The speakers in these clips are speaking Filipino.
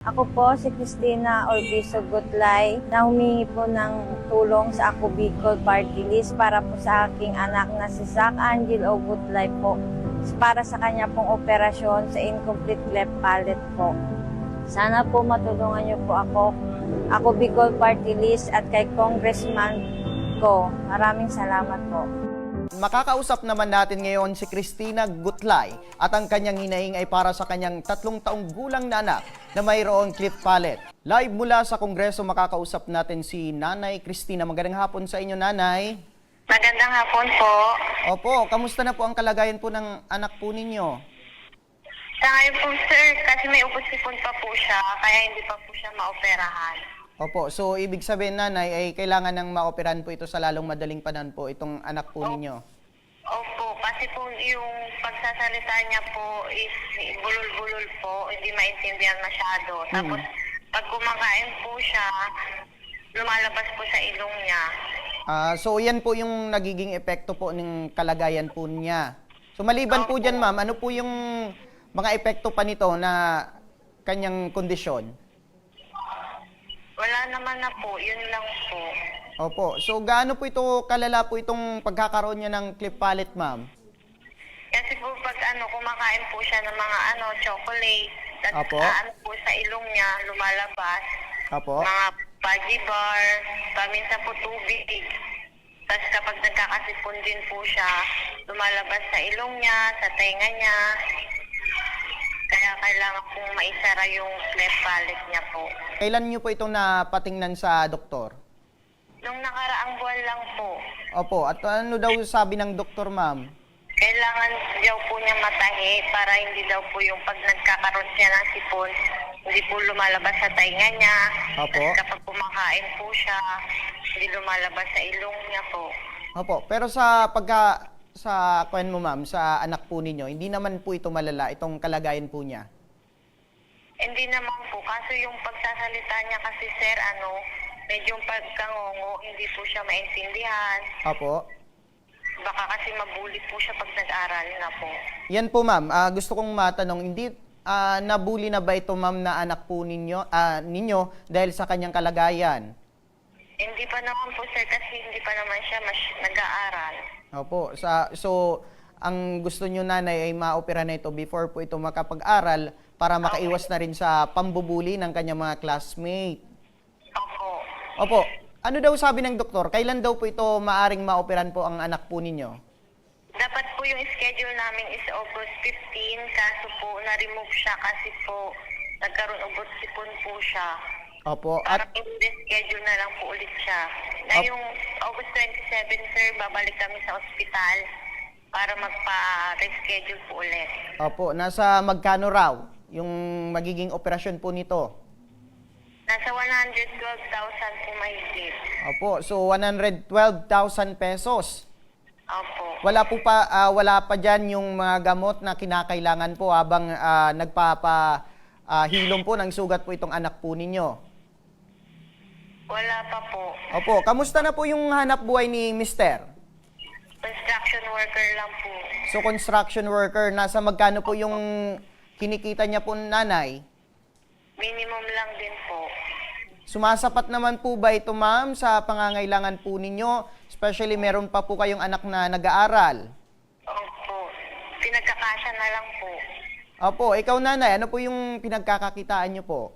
Ako po si Christina Orbizo Gutlay na humingi po ng tulong sa Ako Bicol Party List para po sa aking anak na si Zach Angel O. Gutlay po para sa kanya pong operasyon sa incomplete left palate po. Sana po matulungan niyo po ako, Ako Bicol Party List at kay Congressman ko. Maraming salamat po. Makakausap naman natin ngayon si Christina Gutlay at ang kanyang hinaing ay para sa kanyang tatlong taong gulang na anak na mayroong cleft palate. Live mula sa Kongreso makakausap natin si Nanay Christina. Magandang hapon sa inyo, Nanay. Magandang hapon po. Opo, kamusta na po ang kalagayan po ng anak po ninyo? Sa ngayon po, sir, kasi may ubos sipon pa po siya, kaya hindi pa po siya maoperahan. Opo, so ibig sabihin, Nanay, ay kailangan ng maoperahan po ito sa lalong madaling panahon po itong anak po ninyo. Opo, kasi po yung pagsasalita niya po is bulol-bulol po, hindi maintindihan masyado. Tapos, pag kumakain po siya, lumalabas po sa ilong niya. Ah, so yan po yung nagiging epekto po ng kalagayan po niya. So maliban po dyan ma'am, ano po yung mga epekto pa nito na kanyang kondisyon? Wala naman na po, yun lang po. Opo. So gaano po ito kalala po itong pagkakaroon niya ng clip palate ma'am? Kasi po pag ano, kumakain po siya ng mga ano, chocolate, at Apo. ano po sa ilong niya, lumalabas. Opo. mga fudgy bar, paminsan po tubig. Tapos kapag nagkakasipon din po siya, lumalabas sa ilong niya, sa tenga niya. Kaya kailangan pong maisara yung cleft palate niya po. Kailan niyo po itong napatingnan sa doktor? Nung nakaraang buwan lang po, Opo. At ano daw sabi ng doktor ma'am? kailangan daw po niya matahi para hindi daw po yung pag nagkakaroon siya ng sipon, hindi po lumalabas sa tainga niya. Opo. Tapos kapag kumakain po siya, hindi lumalabas sa ilong niya po. Opo. Pero sa pagka sa kwen mo ma'am, sa anak po ninyo, hindi naman po ito malala itong kalagayan po niya. Hindi naman po. Kaso yung pagsasalita niya kasi, sir, ano, medyo pagkangongo, hindi po siya maintindihan. Opo. Baka kasi mabuli po siya pag nag-aral na po. Yan po ma'am, Ah, gusto kong matanong, hindi ah, nabuli na ba ito ma'am na anak po ninyo, ah, ninyo dahil sa kanyang kalagayan? Hindi pa naman po, sir, kasi hindi pa naman siya mas nag-aaral. Opo, sa, so ang gusto nyo nanay ay maopera na ito before po ito makapag-aral para makaiwas na rin sa pambubuli ng kanyang mga classmate. Opo. Opo, ano daw sabi ng doktor? Kailan daw po ito maaring maoperan po ang anak po ninyo? Dapat po yung schedule namin is August 15, kaso po na-remove siya kasi po nagkaroon ubot sipon po siya. Opo, at Parang i-schedule na lang po ulit siya. Na Op- yung August 27, sir, babalik kami sa ospital para magpa-reschedule po ulit. opo, nasa magkano raw yung magiging operasyon po nito? Nasa 112,000 po mahigit. Opo, so 112,000 pesos. Opo. Wala po pa ah, wala pa diyan yung mga gamot na kinakailangan po habang ah, nagpapa ah, hilom po ng sugat po itong anak po ninyo. Wala pa po. Opo, kamusta na po yung hanap buhay ni Mister? Construction worker lang po. So construction worker, nasa magkano po yung kinikita niya po nanay? Minimum lang din po. Sumasapat naman po ba ito ma'am sa pangangailangan po ninyo? Especially meron pa po kayong anak na nag-aaral. Opo. Pinagkakasya na lang po. Opo, ikaw nanay, ano po yung pinagkakakitaan niyo po?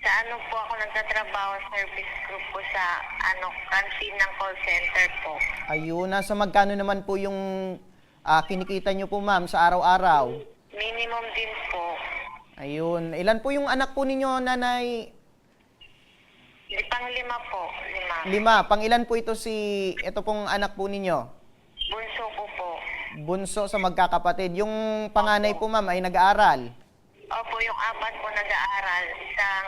Sa ano po ako nagtatrabaho service group po sa ano canteen ng call center po. Ayun, nasa magkano naman po yung ah, kinikita nyo po ma'am sa araw-araw? Minimum din po. Ayun, ilan po yung anak po ninyo, nanay? Di pang lima po. Lima. Lima. Pang ilan po ito si, ito pong anak po ninyo? Bunso ko po. Bunso sa magkakapatid. Yung panganay po ma'am ay nag-aaral. Opo, yung apat po nag-aaral. Isang,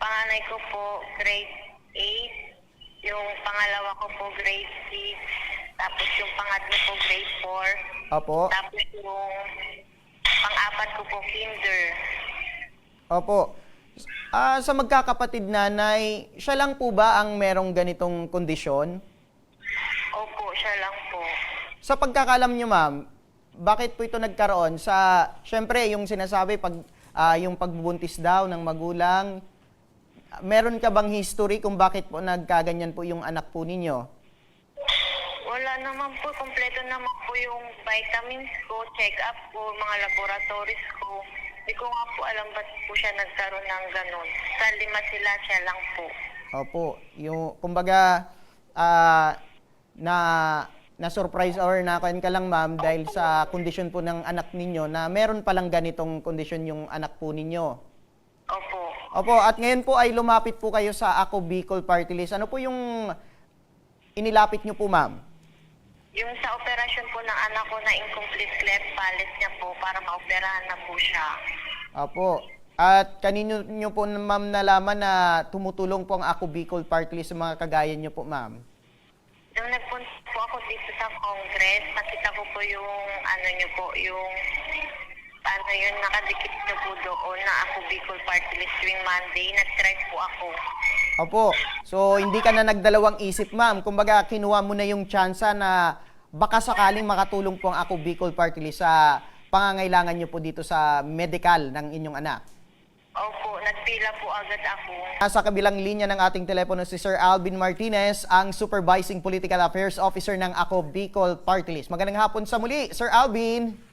panganay ko po, grade 8. Yung pangalawa ko po, grade 6. Tapos yung pangatlo po, grade 4. Opo. Tapos yung pang-apat ko po, kinder. Opo. Ah, sa magkakapatid nanay, siya lang po ba ang merong ganitong kondisyon? Opo, siya lang po. Sa pagkakalam nyo ma'am, bakit po ito nagkaroon? Sa, syempre, yung sinasabi, pag ah, yung pagbubuntis daw ng magulang. Meron ka bang history kung bakit po nagkaganyan po yung anak po ninyo? Wala naman po, kompleto naman po yung vitamins ko, check-up ko, mga laboratories ko. Hindi ko nga po alam ba't po siya nagkaroon ng ganun. Sa lima sila, siya lang po. Opo, yung kumbaga ah, na na surprise or nakain ka lang ma'am dahil sa kondisyon po ng anak ninyo na meron palang ganitong kondisyon yung anak po ninyo. Opo. At ngayon po ay lumapit po kayo sa Ako Bicol Party List. Ano po yung inilapit nyo po ma'am? Yung sa operasyon po ng anak ko na incomplete cleft palate niya po para maoperahan na po siya. Opo. At kanino nyo po ma'am nalaman na tumutulong po ang Ako Bicol Party List sa mga kagaya nyo po ma'am? Nung nagpunta po ako dito sa Congress, nakita ko po yung ano niyo po, yung paano yun, nakadikit niyo po doon na ako Bicol Party List tuwing Monday. Nag-try po ako. Opo. So, hindi ka na nagdalawang isip, ma'am. Kumbaga, kinuha mo na yung tsansa na baka sakaling makatulong po ang Ako Bicol Party List sa pangangailangan nyo po dito sa medical ng inyong anak. Opo, nagpila po agad ako. Nasa kabilang linya ng ating telepono si Sir Alvin Martinez, ang Supervising Political Affairs Officer ng Ako Bicol Party List. Magandang hapon sa muli, Sir Alvin.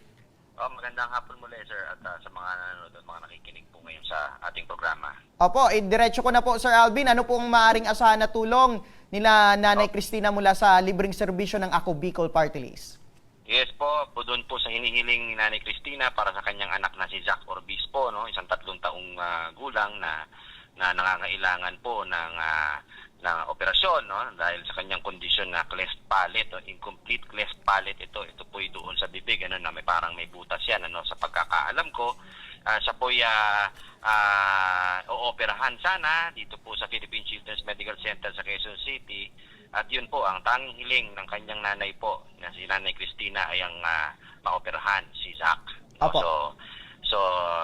Oh, magandang hapon muli, sir, at ah, sa mga nanonood at mga nakikinig po ngayon sa ating programa. Opo, eh, diretso ko na po, Sir Alvin. Ano po ang maaaring asahan na tulong nila Nanay Cristina mula sa libreng serbisyo ng Ako Bicol Party List? Yes po, po doon po sa hinihiling ni Nanay Cristina para sa kanyang anak na si Zach Orbispo, no, isang tatlong taong ah, gulang na na nangangailangan po ng ah, ng operasyon no dahil sa kanyang kondisyon na cleft palate o incomplete cleft palate ito ito po doon sa bibig ano na may parang may butas yan ano sa pagkakaalam ko ah, siya po ya ah, ooperahan sana dito po sa Philippine Children's Medical Center sa Quezon City at yun po ang tanging hiling ng kanyang nanay po na si Nanay Cristina ay ang ah, maoperahan si Zach. No? Opo. So so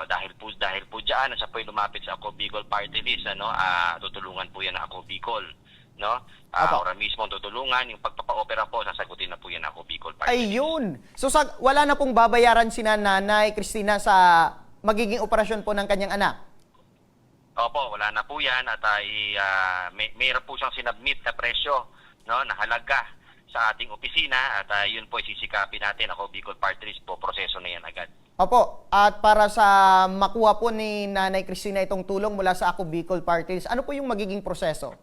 dahil po dahil po diyan siya po lumapit sa Ako Bicol Party List ano ah, tutulungan po yan ng Ako Bicol no? Ah, Opo. ora mismo ang tutulungan yung pagpapa-opera po sasagutin na po yan Ako Bicol Party. Ayun. So sa, wala na pong babayaran si Nanay Cristina sa magiging operasyon po ng kanyang anak. Opo, wala na po yan at ay ah, may, mayroon po siyang sinubmit na presyo no, na halaga sa ating opisina at ah, yun po sisikapin natin ako Bicol Party List po proseso na yan agad. Opo, at para sa makuha po ni Nanay Cristina itong tulong mula sa Ako Bicol Party List, ano po yung magiging proseso?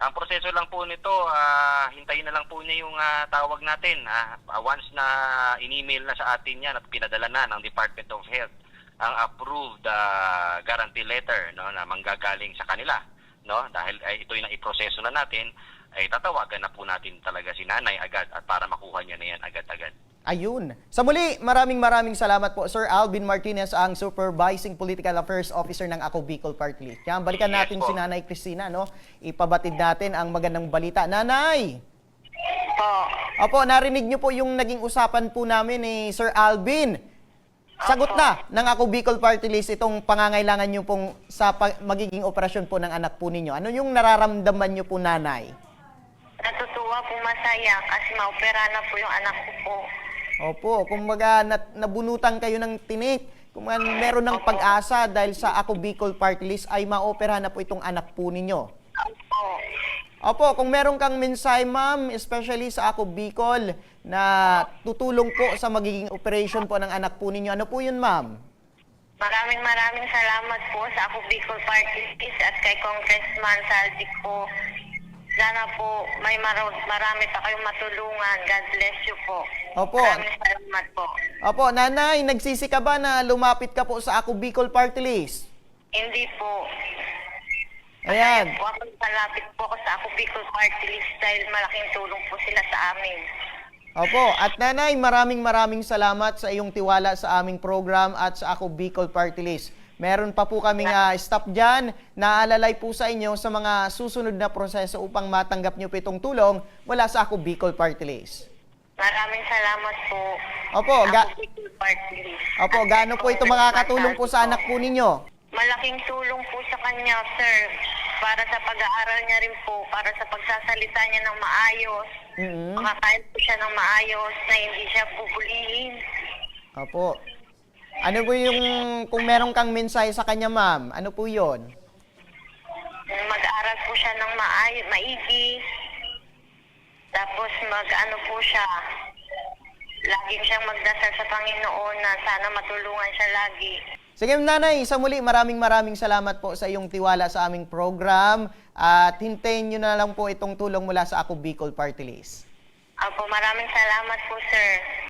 Ang proseso lang po nito, ah, hintayin na lang po niya yung ah, tawag natin. Ah, ah, once na in-email na sa atin yan at pinadala na ng Department of Health ang approved ah, guarantee letter no, na manggagaling sa kanila. No? Dahil ay, ito yung iproseso na natin, ay tatawagan na po natin talaga si nanay agad at para makuha niya na yan agad-agad. Ayun. Sa muli, maraming maraming salamat po Sir Alvin Martinez, ang Supervising Political Affairs Officer ng Ako Bicol Party List. Kaya balikan Yes natin po. si Nanay Cristina, no? Ipabatid natin ang magandang balita. Nanay! Po. Opo, narinig niyo po yung naging usapan po namin ni Sir Alvin. Sagot na ng Ako Bicol Party List itong pangangailangan niyo pong sa magiging operasyon po ng anak po ninyo. Ano yung nararamdaman niyo po, Nanay? Natutuwa po masaya kasi maopera na po yung anak ko po. Opo, kumbaga nat, nabunutan kayo ng tinik. Kung meron ng pag-asa dahil sa Ako Bicol Party List ay maopera na po itong anak po ninyo. Opo. Kung meron kang mensahe ma'am, especially sa Ako Bicol, na tutulong po sa magiging operation po ng anak po ninyo, ano po yun ma'am? Maraming maraming salamat po sa ako Bicol Party List at kay Congressman Saldic po. Sana po may maro- marami pa kayong matulungan. God bless you po. Opo. Maraming salamat po. Opo, nanay, nagsisi ka ba na lumapit ka po sa Ako Bicol Party List? Hindi po. Ayan. Po ako palapit po ako sa ako Bicol Party List dahil malaking tulong po sila sa amin. Opo, at nanay, maraming maraming salamat sa iyong tiwala sa aming program at sa Ako Bicol Party List. Meron pa po kaming ah, staff dyan na alalay po sa inyo sa mga susunod na proseso upang matanggap nyo po itong tulong mula sa Ako Bicol Party List. Maraming salamat po. Opo, Ako ga- Bicol Party List. Opo, At gaano po ito makakatulong po sa anak po ninyo? Malaking tulong po sa kanya, sir. Para sa pag-aaral niya rin po, para sa pagsasalita niya ng maayos. Mhm. Makakain po siya ng maayos na hindi siya bubulihin. Opo. Ano po yung, kung meron kang mensahe sa kanya, ma'am, ano po yon? Mag-aral po siya ng maay, maigi. Tapos mag-ano po siya, lagi siyang magdasal sa Panginoon na sana matulungan siya lagi. Sige, nanay, sa muli, maraming maraming salamat po sa iyong tiwala sa aming program at hintayin nyo na lang po itong tulong mula sa Ako Bicol Party List. Opo, maraming salamat po, sir.